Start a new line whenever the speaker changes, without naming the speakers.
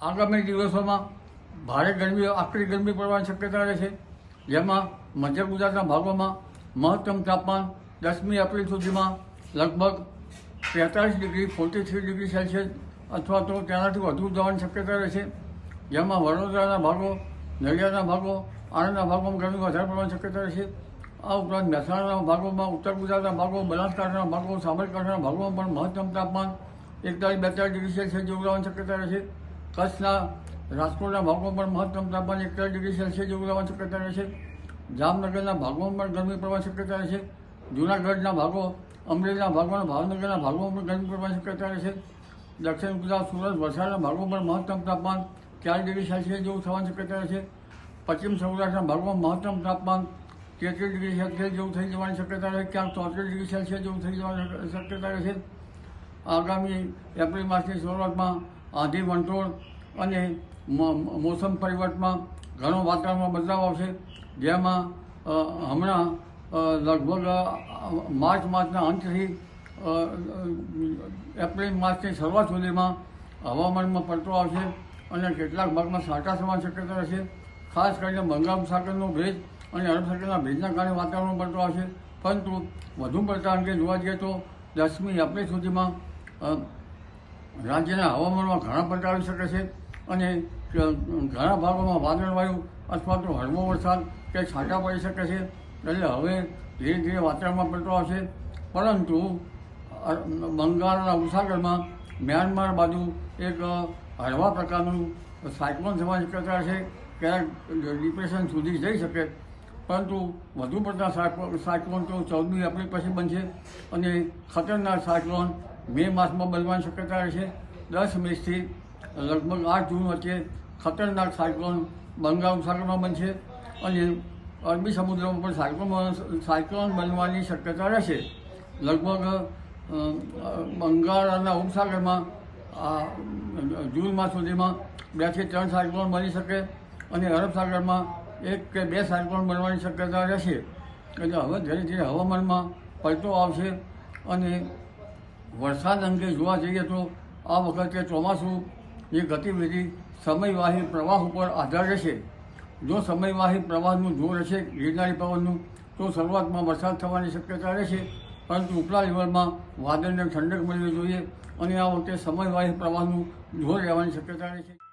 આગામી દિવસોમાં ભારે ગરમી, આકરી ગરમી પડવાની શક્યતા રહે છે. જેમાં મધ્ય ગુજરાતના ભાગોમાં મહત્તમ તાપમાન દસમી એપ્રિલ સુધીમાં લગભગ તેતાલીસ degree forty three degree Celsius અથવા તો તેનાથી વધુ જવાની શક્યતા રહે છે. જેમાં વડોદરાના ભાગો, નડિયાદના ભાગો, આણંદના ભાગોમાં ગરમી વધારે પડવાની શક્યતા રહે છે. આ ઉપરાંત મહેસાણાના ભાગોમાં, ઉત્તર ગુજરાતના ભાગો, બનાસકાંઠાના ભાગો, સાબરકાંઠાના ભાગોમાં પણ મહત્તમ તાપમાન એકતાલીસ બેતાલીસ ડિગ્રી સેલ્સિયસ જેવું રહેવાની શક્યતા રહે છે. કચ્છના રાજકોટના ભાગોમાં પણ મહત્તમ તાપમાન એકતાલીસ ડિગ્રી સેલ્સિયસ જેવું રહેવાની શક્યતા રહે છે. જામનગરના ભાગોમાં પણ ગરમી પડવાની શક્યતા રહે છે. જૂનાગઢના ભાગો, અમરેલીના ભાગો ભાવનગરના ભાગોમાં પણ ગરમી પડવાની શક્યતા રહે છે. દક્ષિણ ગુજરાત, સુરત, વલસાડના ભાગોમાં પણ મહત્તમ તાપમાન ચાર ડિગ્રી સેલ્સિયસ જેવું થવાની શક્યતા રહે છે. પશ્ચિમ સૌરાષ્ટ્રના ભાગોમાં મહત્તમ તાપમાન તેત્રીસ ડિગ્રી સેલ્સિયસ જેવું થઈ જવાની શક્યતા રહે ક્યાંક ચોત્રીસ ડિગ્રી સેલ્સિયસ જેવું થઈ જવાની શક્યતા રહે છે. આગામી એપ્રિલ માસની શરૂઆતમાં આંધી વંટોળ અને મોસમ પરિવર્તનમાં ઘણો વાતાવરણમાં બદલાવ આવશે. જેમાં હમણાં લગભગ માર્ચ માસના અંતથી એપ્રિલ માસની શરૂઆત સુધીમાં હવામાનમાં પલટો આવશે અને કેટલાક ભાગમાં સાટા સમાન શક્યતા રહેશે. ખાસ કરીને બંગાળ સાગરનો ભેજ અને અરબ સાગરના ભેજના કારણે વાતાવરણ પલટો આવશે. પરંતુ વધુ પડતા અંગે જોવા જઈએ તો દસમી એપ્રિલ સુધીમાં રાજ્યના હવામાનમાં ઘણા પલટાવી શકે છે અને ઘણા ભાગોમાં વાદળવાયુ અથવા તો હળવો વરસાદ કે છાંટા પડી શકે છે. એટલે હવે ધીરે ધીરે વાતાવરણમાં પલટો આવશે. પરંતુ બંગાળના ઉપસાગરમાં મ્યાનમાર બાજુ એક હળવા પ્રકારનું સાયક્લોન થવાની શક્યતા છે. ક્યારેક ડિપ્રેશન સુધી જઈ શકે. પરંતુ વધુ પડતા સાયક્લો- સાયક્લોન તો ચૌદમી એપ્રિલ પછી બનશે. અને ખતરનાક સાયક્લોન મે માસમાં બનવાની શક્યતા રહેશે દસ મેથી લગભગ આઠ જૂન વચ્ચે ખતરનાક સાયક્લોન બંગાળ ઉપસાગરમાં બનશે અને અરબી સમુદ્રમાં પણ સાયક્લોન સાયક્લોન બનવાની શક્યતા રહેશે. લગભગ બંગાળ બંગાળના ઉપસાગરમાં જૂન માસ સુધીમાં બેથી ત્રણ સાયક્લોન બની શકે અને અરબ સાગરમાં એક કે બે સાયક્લોન બનવાની શક્યતા રહેશે. એટલે હવે ધીરે ધીરે હવામાનમાં પલટો આવશે અને વરસાદ અંગે જોવા જઈએ તો આ વખતે ચોમાસુની ગતિવિધિ સમયવાહી પ્રવાહ ઉપર આધાર રહેશે. જો સમયવાહી પ્રવાહનું જોર રહેશે, ગિરનારી પવનનું, તો શરૂઆતમાં વરસાદ થવાની શક્યતા રહેશે. પરંતુ ઉપલા લેવલમાં વાદળને ઠંડક મળવી જોઈએ અને આ વખતે સમયવાહી પ્રવાહનું જોર રહેવાની શક્યતા રહેશે.